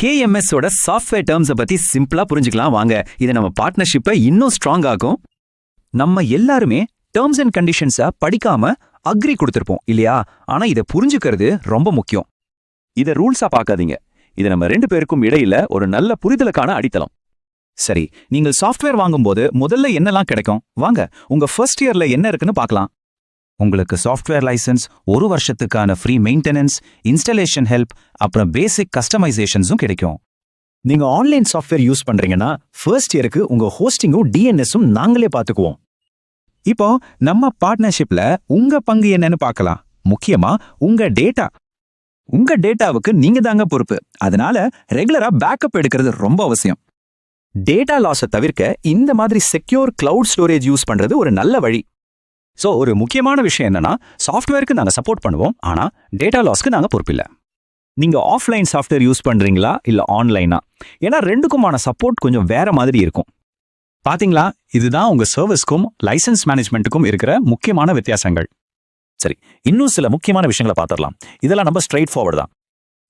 கேஎம்எஸோட software டேர்ம்ஸை பத்தி சிம்பிளா புரிஞ்சுக்கலாம் வாங்க. இது நம்ம பார்ட்னர்ஷிப்பை இன்னும் ஸ்ட்ராங் ஆகும் நம்ம எல்லாருமே டேர்ம்ஸ் அண்ட் கண்டிஷன்ஸை படிக்காம அக்ரி கொடுத்துருப்போம் இல்லையா? ஆனா இதை புரிஞ்சுக்கிறது ரொம்ப முக்கியம். இத ரூல்ஸா பார்க்காதீங்க. இது நம்ம ரெண்டு பேருக்கும் இடையில ஒரு நல்ல புரிதலுக்கான அடித்தளம். சரி நீங்கள் சாஃப்ட்வேர் வாங்கும்போது முதல்ல என்னெல்லாம் கிடைக்கும்? வாங்க உங்க ஃபர்ஸ்ட் இயர்ல என்ன இருக்குன்னு பார்க்கலாம். உங்களுக்கு சாஃப்ட்வேர் லைசன்ஸ் ஒரு வருஷத்துக்கான ஃப்ரீ மெயின்டெனன்ஸ் இன்ஸ்டலேஷன் ஹெல்ப் அப்புறம் பேசிக் கஸ்டமைசேஷன்ஸும் கிடைக்கும். நீங்க ஆன்லைன் சாஃப்ட்வேர் யூஸ் பண்றீங்கன்னா ஃபர்ஸ்ட் இயருக்கு உங்க ஹோஸ்டிங்கும் டிஎன்எஸும் நாங்களே பார்த்துக்குவோம். இப்போ நம்ம பார்ட்னர்ஷிப்ல உங்க பங்கு என்னன்னு பார்க்கலாம். முக்கியமா உங்க டேட்டா உங்க டேட்டாவுக்கு நீங்க தாங்க பொறுப்பு. அதனால ரெகுலரா பேக்கப் எடுக்கிறது ரொம்ப அவசியம். டேட்டா லாஸை தவிர்க்க இந்த மாதிரி செக்யூர் கிளவுட் ஸ்டோரேஜ் யூஸ் பண்றது ஒரு நல்ல வழி. ஸோ ஒரு முக்கியமான விஷயம் என்னன்னா சாஃப்ட்வேருக்கு நாங்க சப்போர்ட் பண்ணுவோம் ஆனா டேட்டா லாஸ்க்கு நாங்க பொறுப்பில்லை. நீங்க ஆஃப்லைன் சாஃப்ட்வேர் யூஸ் பண்றீங்களா இல்ல ஆன்லைனா ஏன்னா ரெண்டுக்குமான சப்போர்ட் கொஞ்சம் வேற மாதிரி இருக்கும். பாத்தீங்களா? இதுதான் உங்க சர்வீஸ்க்கும் லைசன்ஸ் மேனேஜ்மெண்ட்டுக்கும் இருக்கிற முக்கியமான வித்தியாசங்கள். சரி இன்னும் சில முக்கியமான விஷயங்களை பார்த்துடலாம். இதெல்லாம் நம்ம ஸ்ட்ரைட் ஃபார்வர்டு தான்.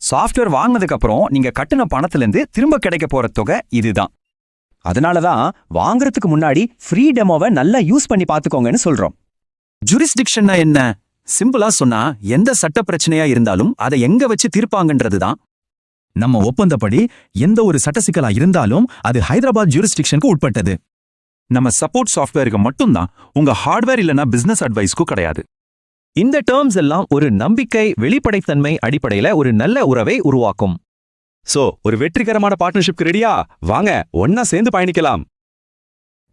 சாஃப்ட்வேர் வாங்கினதுக்கப்புறம் நீங்கள் நீங்க கட்டின பணத்துலேருந்து திரும்ப கிடைக்க போற தொகை இதுதான். அதனால தான் வாங்குறதுக்கு முன்னாடி ஃப்ரீ டெமோவை நல்லா யூஸ் பண்ணி பார்த்துக்கோங்கன்னு சொல்றோம். ஜுரிஸ்டிக்ஷன்னா என்ன? சிம்பிளா சொன்னா எந்த சட்ட பிரச்சனையா இருந்தாலும் அதை எங்க வச்சு தீர்ப்பாங்கன்றது தான் நம்ம ஒப்பந்தப்படி எந்த ஒரு சட்ட சிக்கலா இருந்தாலும் அது ஹைதராபாத் ஜூரிஸ்டிக்ஷனுக்கு உட்பட்டது. நம்ம சப்போர்ட் சாஃப்ட்வேருக்கு மட்டும்தான் உங்க ஹார்ட்வேர் இல்லனா பிசினஸ் அட்வைஸ்க்கு கிடையாது. இந்த டேர்ம்ஸ் எல்லாம் ஒரு நம்பிக்கை வெளிப்படைத்தன்மை அடிப்படையில ஒரு நல்ல உறவை உருவாக்கும். சோ ஒரு வெற்றிகரமான பார்ட்னர்ஷிப்க்கு ரெடியா வாங்க ஒன்னா சேர்ந்து பயணிக்கலாம்.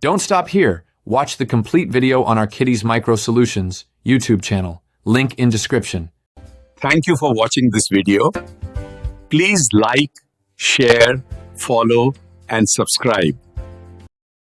Don't stop here. Watch the complete video on our Kitties Micro Solutions YouTube channel. Link in description. Thank you for watching this video. Please like, share, follow, and subscribe.